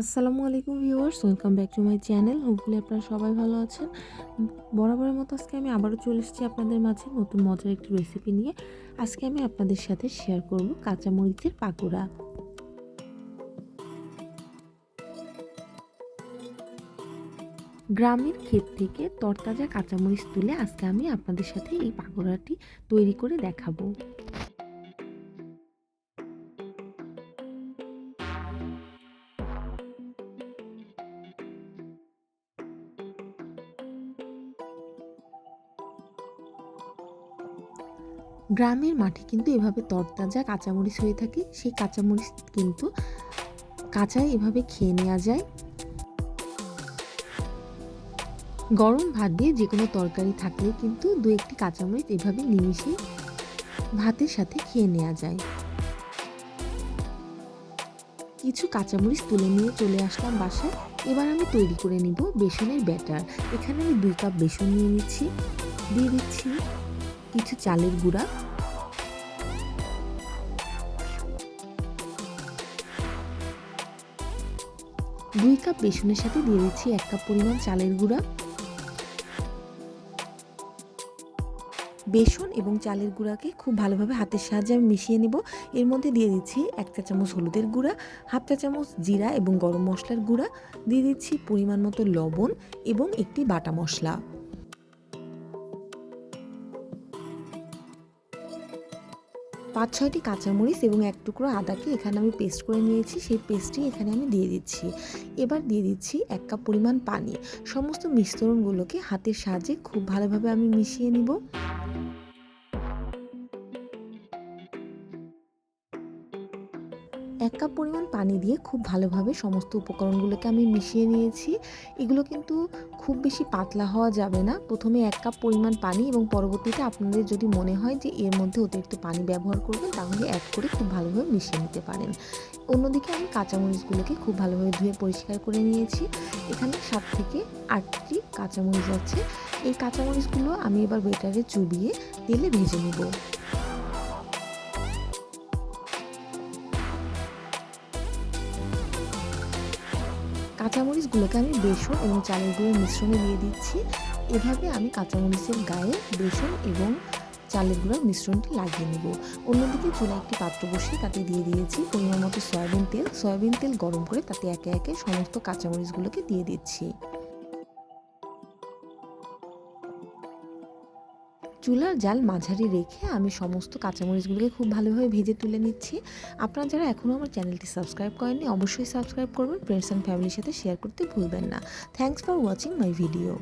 আসসালামু আলাইকুম viewers, welcome back to my channel. Hopefully আপনারা সবাই ভালো আছেন। বরাবরের মতো আজকে আমি আবারও চলে এসেছি আপনাদের মাঝে নতুন মজার একটি রেসিপি নিয়ে। আজকে আমি আপনাদের সাথে শেয়ার করব কাঁচামরিচের পাকোড়া। গ্রামের ক্ষেত থেকে তরতাজা কাঁচামরিচ তুলে আজকে আমি আপনাদের সাথে এই পাকোড়াটি তৈরি করে দেখাবো। গ্রামের মাঠে কিন্তু এভাবে তরতাজা কাঁচামরিচ হয়ে থাকে। সেই কাঁচামরিচ কিন্তু কাঁচায় এভাবে খেয়ে নেওয়া যায়। গরম ভাত দিয়ে যে কোনো তরকারি থাকলে কিন্তু দু একটি কাঁচামরিচ এভাবে নিমিশে ভাতের সাথে খেয়ে নেওয়া যায়। কিছু কাঁচামরিচ তুলে নিয়ে চলে আসলাম বাসায়। এবার আমি তৈরি করে নিব বেসনের ব্যাটার। এখানে আমি দুই কাপ বেসন নিয়ে নিচ্ছি। দিয়ে দিচ্ছি কিছু চালের গুঁড়া। দুই কাপ বেসনের সাথে দিয়ে দিচ্ছি এক কাপ পরিমাণ চালের গুঁড়া। বেসন এবং চালের গুঁড়াকে খুব ভালোভাবে হাতের সাহায্যে আমি মিশিয়ে নেব। এর মধ্যে দিয়ে দিচ্ছি এক চা চামচ হলুদের গুঁড়া, হাফ চা চামচ জিরা এবং গরম মশলার গুঁড়া। দিয়ে দিচ্ছি পরিমাণ মতো লবণ এবং একটি বাটা মশলা। পাঁচ ছয়টি কাঁচামরিচ এবং এক টুকরো আদাকে এখানে আমি পেস্ট করে নিয়েছি। সেই পেস্টটি এখানে আমি দিয়ে দিচ্ছি। এবার দিয়ে দিচ্ছি এক কাপ পরিমাণ পানি। সমস্ত মিশ্রণগুলোকে হাতের সাহায্যে খুব ভালোভাবে আমি মিশিয়ে নিব। এক কাপ পরিমাণ পানি দিয়ে খুব ভালোভাবে সমস্ত উপকরণগুলোকে আমি মিশিয়ে নিয়েছি। এগুলো কিন্তু খুব বেশি পাতলা হওয়া যাবে না। প্রথমে এক কাপ পরিমাণ পানি এবং পরবর্তীতে আপনাদের যদি মনে হয় যে এর মধ্যে অতিরিক্ত পানি ব্যবহার করবেন, তাহলে অ্যাড করে খুব ভালোভাবে মিশিয়ে নিতে পারেন। অন্যদিকে আমি কাঁচামরিচগুলোকে খুব ভালোভাবে ধুয়ে পরিষ্কার করে নিয়েছি। এখানে সাত থেকে আটটি কাঁচামরিচ আছে। এই কাঁচামরিচগুলো আমি এবার বেটারে চুবিয়ে তেলে ভেজে নেব। কাঁচামরিচগুলোকে আমি বেসন এবং চালের গুঁড়ো মিশ্রণে দিয়ে দিচ্ছি। এভাবে আমি কাঁচামরিচের গায়ে বেসন এবং চালের গুঁড়োর মিশ্রণটি লাগিয়ে নেব। অন্যদিকে চুলা একটি পাত্র বসিয়ে তাতে দিয়ে দিয়েছি পরিমাণ মতো সয়াবিন তেল। সয়াবিন তেল গরম করে তাতে একে একে সমস্ত কাঁচামরিচগুলোকে দিয়ে দিচ্ছি। চুলার জাল মাঝারি রেখে আমি সমস্ত কাঁচামরিচগুলোকে খুব ভালোভাবে ভেজে তুলে নিচ্ছি। আপনারা যারা এখনও আমার চ্যানেলটি সাবস্ক্রাইব করেননি, অবশ্যই সাবস্ক্রাইব করবেন। ফ্রেন্ডস অ্যান্ড ফ্যামিলির সাথে শেয়ার করতে ভুলবেন না। Thanks for watching my video